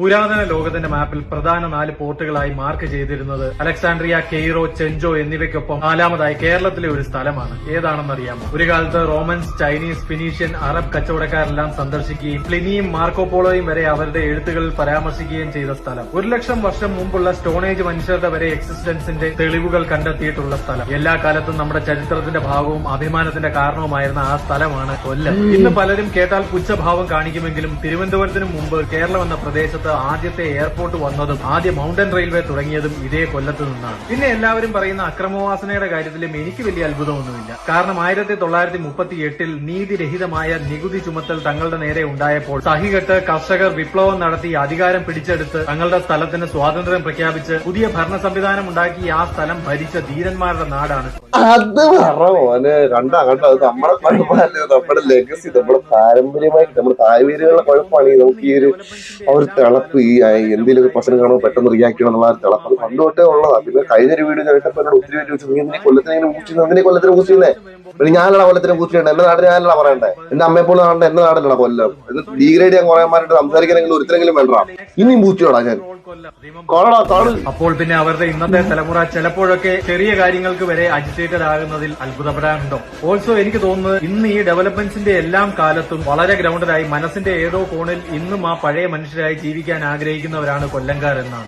പുരാതന ലോകത്തിന്റെ മാപ്പിൽ പ്രധാന നാല് പോർട്ടുകളായി മാർക്ക് ചെയ്തിരുന്നത് അലക്സാണ്ട്രിയ കെയ്റോ ചെഞ്ചോ എന്നിവയ്ക്കൊപ്പം നാലാമതായി കേരളത്തിലെ ഒരു സ്ഥലമാണ്. ഏതാണെന്നറിയാമോ? ഒരു കാലത്ത് റോമൻസ് ചൈനീസ് ഫിനീഷ്യൻ അറബ് കച്ചവടക്കാരെല്ലാം സന്ദർശിക്കുകയും പ്ലിനിയും മാർക്കോപോളോയും വരെ അവരുടെ എഴുത്തുകളിൽ പരാമർശിക്കുകയും ചെയ്ത സ്ഥലം. ഒരു ലക്ഷം വർഷം മുമ്പുള്ള സ്റ്റോണേജ് മനുഷ്യരുടെ വരെ എക്സിസ്റ്റൻസിന്റെ തെളിവുകൾ കണ്ടെത്തിയിട്ടുള്ള സ്ഥലം. എല്ലാ കാലത്തും നമ്മുടെ ചരിത്രത്തിന്റെ ഭാഗവും അഭിമാനത്തിന്റെ കാരണവുമായിരുന്ന ആ സ്ഥലമാണ് കൊല്ലം. ഇന്ന് പലരും കേട്ടാൽ പുച്ഛഭാവം കാണിക്കുമെങ്കിലും തിരുവനന്തപുരത്തിന് മുമ്പ് കേരളം എന്ന പ്രദേശത്ത് ആദ്യത്തെ എയർപോർട്ട് വന്നതും ആദ്യ മൗണ്ടൻ റെയിൽവേ തുടങ്ങിയതും ഇതേ കൊല്ലത്ത് നിന്നാണ്. പിന്നെ എല്ലാവരും പറയുന്ന അക്രമവാസനയുടെ കാര്യത്തിലും എനിക്ക് വലിയ അത്ഭുതമൊന്നുമില്ല. കാരണം ആയിരത്തി തൊള്ളായിരത്തി മുപ്പത്തി എട്ടിൽ നീതിരഹിതമായ നികുതി ചുമത്തൽ തങ്ങളുടെ നേരെ ഉണ്ടായപ്പോൾ സഹികെട്ട് കർഷകർ വിപ്ലവം നടത്തി അധികാരം പിടിച്ചെടുത്ത് തങ്ങളുടെ സ്ഥലത്തിന് സ്വാതന്ത്ര്യം പ്രഖ്യാപിച്ച് പുതിയ ഭരണ സംവിധാനം ഉണ്ടാക്കി ആ സ്ഥലം ഭരിച്ച ധീരന്മാരുടെ നാടാണ്. അത് നമ്മുടെ നമ്മുടെ ലെഗസി നമ്മുടെ പാരമ്പര്യമായിട്ട് നമ്മുടെ കുഴപ്പമാണ് നമുക്ക് ഈ ഒരു ഒരു തിളപ്പ് ഈ എന്തെങ്കിലും ഒരു പ്രശ്നം കാണുമ്പോൾ പെട്ടെന്ന് റിയാക്ട് ചെയ്യണം എന്നുള്ള തിളപ്പ്. പണ്ട് തൊട്ടേ ഉള്ളതാ. പിന്നെ കഴിഞ്ഞ ഒരു വീഡിയോ കേട്ടപ്പോൾ എന്നോട് ഒത്തിരി പേര് ചോദിച്ചു നീ എന്തിനെ കൊല്ലത്തിന് ഇങ്ങനെ ഊറ്റി എന്തിനെ കൊല്ലത്തിന് ഊറ്റിയുന്നേ പിന്നെ ഞാനല്ല കൊല്ലത്തിന് ഊറ്റിയുണ്ട് എന്റെ നാട്ടിൽ ഞാനല്ല പറയണ്ടേ. എന്റെ അമ്മയെ പോലെ നാട്ടെ എന്റെ നാടല്ലടാ കൊല്ലം. ഡീഗ്രേഡ് ചെയ്യാൻ കുറെ മാറിയിട്ട് സംസാരിക്കാനെങ്കിലും ഒരുത്തരെങ്കിലും വേണ്ട ഇനിയും പൂച്ചയോടാ ഞാൻ. അപ്പോൾ പിന്നെ അവരുടെ ഇന്നത്തെ തലമുറ ചിലപ്പോഴൊക്കെ ചെറിയ കാര്യങ്ങൾക്ക് വരെ അജിറ്റേറ്റഡ് ആകുന്നതിൽ അത്ഭുതപ്പെടാനുണ്ടോ? ഓൾസോ എനിക്ക് തോന്നുന്നത് ഇന്ന് ഈ ഡെവലപ്മെന്റ്സിന്റെ എല്ലാം കാലത്തും വളരെ ഗ്രൗണ്ടഡായി മനസ്സിന്റെ ഏതോ കോണിൽ ഇന്നും ആ പഴയ മനുഷ്യരായി ജീവിക്കാൻ ആഗ്രഹിക്കുന്നവരാണ് കൊല്ലംകാർ എന്നാണ്